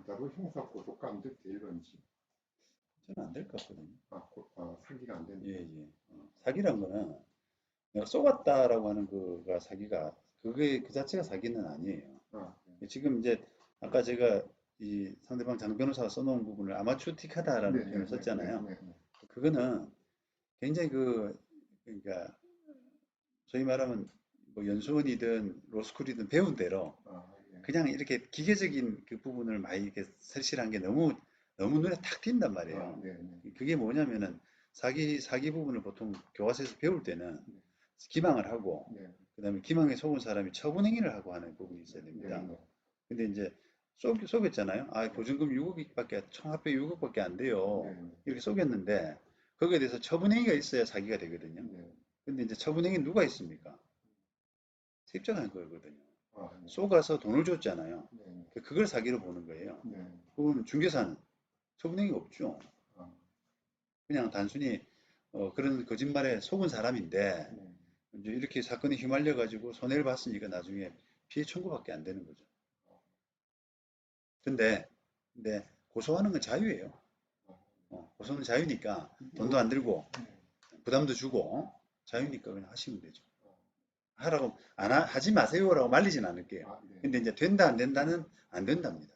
별도로 형사 고소가인데 되는지 저는 안 될 것 같거든요. 아, 고- 아 사기가 안 되는 예, 예. 어, 사기란 거는 내가 쏘갔다라고 하는 거가 사기가 그게 그 자체가 사기는 아니에요. 아, 네. 지금 이제 아까 제가 이 상대방 장 변호사가 써놓은 부분을 아마추어틱하다라는 네, 표현을 네, 썼잖아요. 네, 네, 네. 그거는 굉장히 그 그러니까 소위 말하면 뭐 연수원이든 로스쿨이든 배운 대로. 그냥 이렇게 기계적인 그 부분을 많이 이렇게 설치한 게 너무 너무 눈에 탁 띈단 말이에요. 아, 네, 네. 그게 뭐냐면은 사기 사기 부분을 보통 교과서에서 배울 때는 기망을 하고 네, 그다음에 기망에 속은 사람이 처분 행위를 하고 하는 부분이 있어야 됩니다. 네, 네. 근데 이제 속, 속였잖아요. 아, 보증금 6억밖에, 총합해 6억밖에 안 돼요. 네, 네. 이렇게 속였는데, 거기에 대해서 처분행위가 있어야 사기가 되거든요. 네. 근데 이제 처분행위 누가 있습니까? 세입자가 한 거거든요. 아, 네. 속아서 돈을 줬잖아요. 네, 네. 그걸 사기로 보는 거예요. 네. 그럼 중개사는 처분행위가 없죠. 아, 그냥 단순히 어, 그런 거짓말에 속은 사람인데, 네. 이제 이렇게 사건에 휘말려 가지고 손해를 봤으니까 나중에 피해 청구밖에 안 되는 거죠. 근데, 근데 고소하는 건 자유예요. 어, 고소는 자유니까 돈도 안 들고 네. 부담도 주고 자유니까 그냥 하시면 되죠. 하라고 안 하, 지 마세요라고 말리진 않을게요. 아, 네. 근데 이제 된다 안 된다는 안 된답니다.